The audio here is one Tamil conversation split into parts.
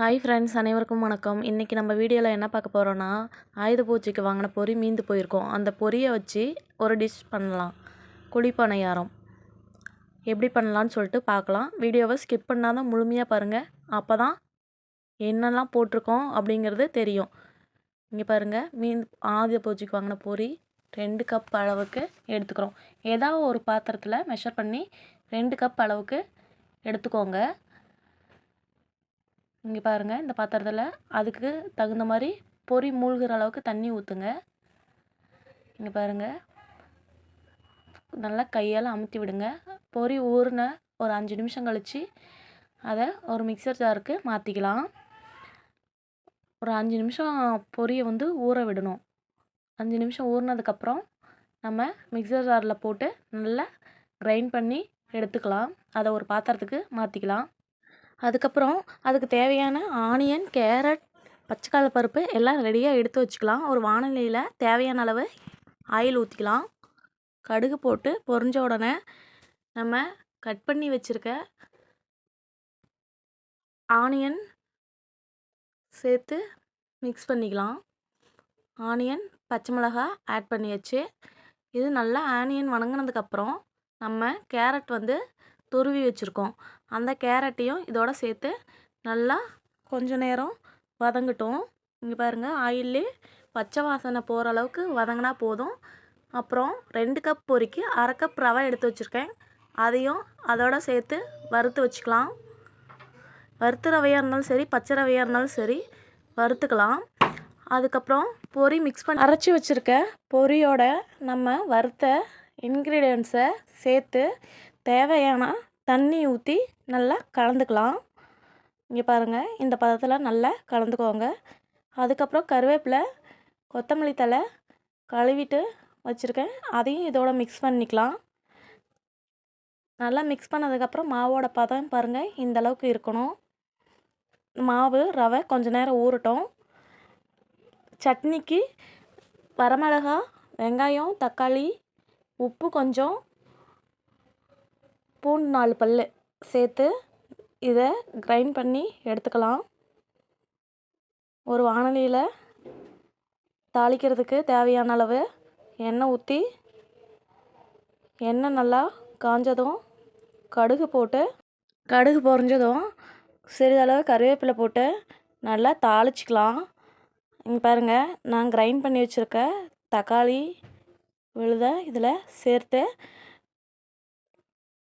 ஹாய் ஃப்ரெண்ட்ஸ் அனைவருக்கும் வணக்கம். இன்றைக்கி நம்ம வீடியோவில் என்ன பார்க்க போகிறோன்னா ஆயுத பூஜைக்கு வாங்கின பொரி மீந்து போயிருக்கோம். அந்த பொரியை வச்சு ஒரு டிஷ் பண்ணலாம். குழிப்பணியாரம் எப்படி பண்ணலான்னு சொல்லிட்டு பார்க்கலாம். வீடியோவை ஸ்கிப் பண்ணாதான் முழுமையாக பாருங்கள் அப்போ தான் என்னெல்லாம் போட்டிருக்கோம் அப்படிங்கிறது தெரியும். இங்கே பாருங்கள் மீந்து ஆயுத பூஜைக்கு வாங்கின பொரி ரெண்டு கப் அளவுக்கு எடுத்துக்கிறோம். ஏதாவது ஒரு பாத்திரத்தில் மெஷர் பண்ணி ரெண்டு கப் அளவுக்கு எடுத்துக்கோங்க. இங்கே பாருங்கள் இந்த பாத்திரத்தில் அதுக்கு தகுந்த மாதிரி பொரி மூழ்கிற அளவுக்கு தண்ணி ஊற்றுங்க இங்கே பாருங்கள் நல்லா கையால் அமுத்தி விடுங்க. பொரி ஊறின ஒரு அஞ்சு நிமிஷம் கழித்து அதை ஒரு மிக்சர் ஜாருக்கு மாற்றிக்கலாம் ஒரு அஞ்சு நிமிஷம் பொரியை வந்து ஊற விடணும். அஞ்சு நிமிஷம் ஊறினதுக்கப்புறம் நம்ம மிக்சர் ஜாரில் போட்டு நல்லா கிரைண்ட் பண்ணி எடுத்துக்கலாம். அதை ஒரு பாத்திரத்துக்கு மாற்றிக்கலாம் அதுக்கப்புறம் அதுக்கு தேவையான ஆனியன் கேரட் பச்சைக்கடல பருப்பு எல்லாம் ரெடியாக எடுத்து வச்சுக்கலாம். ஒரு வானிலையில் தேவையான அளவு ஆயில் ஊற்றிக்கலாம் கடுகு போட்டு பொறிஞ்ச உடனே நம்ம கட் பண்ணி வச்சுருக்க ஆனியன் சேர்த்து மிக்ஸ் பண்ணிக்கலாம். ஆனியன் பச்சை மிளகா ஆட் பண்ணியாச்சு. இது நல்லா ஆனியன் வணங்கினதுக்கப்புறம் நம்ம கேரட் வந்து துருவி வச்சுருக்கோம். அந்த கேரட்டையும் இதோட சேர்த்து நல்லா கொஞ்ச நேரம் வதங்கட்டும். இங்கே பாருங்கள் ஆயிலே பச்சை வாசனை போகிற அளவுக்கு வதங்கினா போதும். அப்புறம் ரெண்டு கப் பொறிக்கி அரை கப் ரவை எடுத்து வச்சுருக்கேன். அதையும் அதோட சேர்த்து வறுத்து வச்சுக்கலாம். வறுத்து ரவையாக இருந்தாலும் சரி பச்சை ரவையாக இருந்தாலும் சரி வறுத்துக்கலாம். அதுக்கப்புறம் பொரி மிக்ஸ் பண்ணி அரைச்சி வச்சுருக்க பொரியோட நம்ம வறுத்த இன்க்ரீடியன்ஸை சேர்த்து தேவையான தண்ணி ஊற்றி நல்லா கலந்துக்கலாம். இங்கே பாருங்கள் இந்த பதத்தில் நல்லா கலந்துக்கோங்க. அதுக்கப்புறம் கருவேப்பிலை கொத்தமல்லி தலை கழுவிட்டு வச்சுருக்கேன். அதையும் இதோட மிக்ஸ் பண்ணிக்கலாம். நல்லா மிக்ஸ் பண்ணதுக்கப்புறம் மாவோட பதம் பாருங்கள் இந்த அளவுக்கு இருக்கணும். மாவு ரவை கொஞ்ச நேரம் ஊறட்டும். சட்னிக்கு வரமிளகா வெங்காயம் தக்காளி உப்பு கொஞ்சம் பூண்டு நாலு பல் சேர்த்து இதை கிரைண்ட் பண்ணி எடுத்துக்கலாம். ஒரு வானலியில் தாளிக்கிறதுக்கு தேவையான அளவு எண்ணெய் ஊற்றி எண்ணெய் நல்லா காஞ்சதும் கடுகு போட்டு கடுகு பொறிஞ்சதும் சிறிதளவு கருவேப்பிலை போட்டு நல்லா தாளிச்சிக்கலாம். இங்கே பாருங்கள் நான் கிரைண்ட் பண்ணி வச்சுருக்க தக்காளி விழுத இதில் சேர்த்து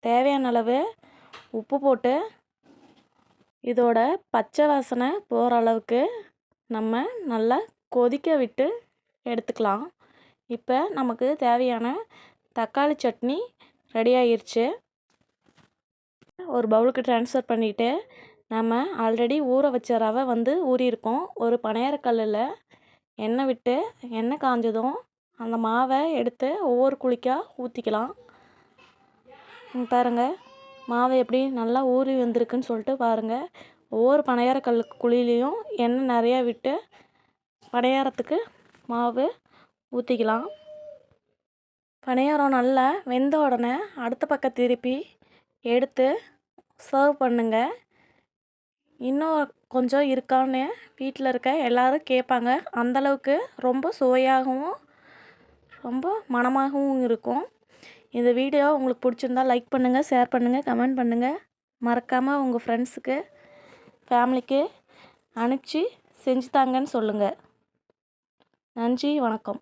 தேவையான அளவு உப்பு போட்டு இதோட பச்சை வாசனை போகிற அளவுக்கு நம்ம நல்லா கொதிக்க விட்டு எடுத்துக்கலாம். இப்போ நமக்கு தேவையான தக்காளி சட்னி ரெடி ஆகிருச்சு ஒரு பவுலுக்கு ட்ரான்ஸ்ஃபர் பண்ணிவிட்டு நம்ம ஆல்ரெடி ஊற வச்ச ரவை வந்து ஊறியிருக்கோம். ஒரு பனையாரக்கல்லில் எண்ணெய் விட்டு எண்ணெய் காஞ்சதும் அந்த மாவை எடுத்து ஒவ்வொரு குழிக்காக ஊற்றிக்கலாம் பாருங்கள் மாவு எப்படி நல்லா ஊறி வந்திருக்குன்னு சொல்லிட்டு பாருங்கள் ஒவ்வொரு பணியாரக்கல் கல் குழிலையும் எண்ணெய் நிறையா விட்டு பணியாரத்துக்கு மாவு ஊற்றிக்கலாம் பணியாரம் நல்லா வெந்த உடனே அடுத்த பக்கம் திருப்பி எடுத்து சர்வ் பண்ணுங்கள் இன்னும் கொஞ்சம் இருக்கான்னு வீட்டில் இருக்க எல்லோரும் கேட்பாங்க. அந்தளவுக்கு ரொம்ப சுவையாகவும் ரொம்ப மனமாகவும் இருக்கும். இந்த வீடியோ உங்களுக்கு பிடிச்சிருந்தா லைக் பண்ணுங்கள் ஷேர் பண்ணுங்கள் கமெண்ட் பண்ணுங்கள் மறக்காமல் உங்கள் ஃப்ரெண்ட்ஸுக்கு ஃபேமிலிக்கு அனுப்பிச்சி செஞ்சு தாங்கன்னு சொல்லுங்கள் நன்றி வணக்கம்.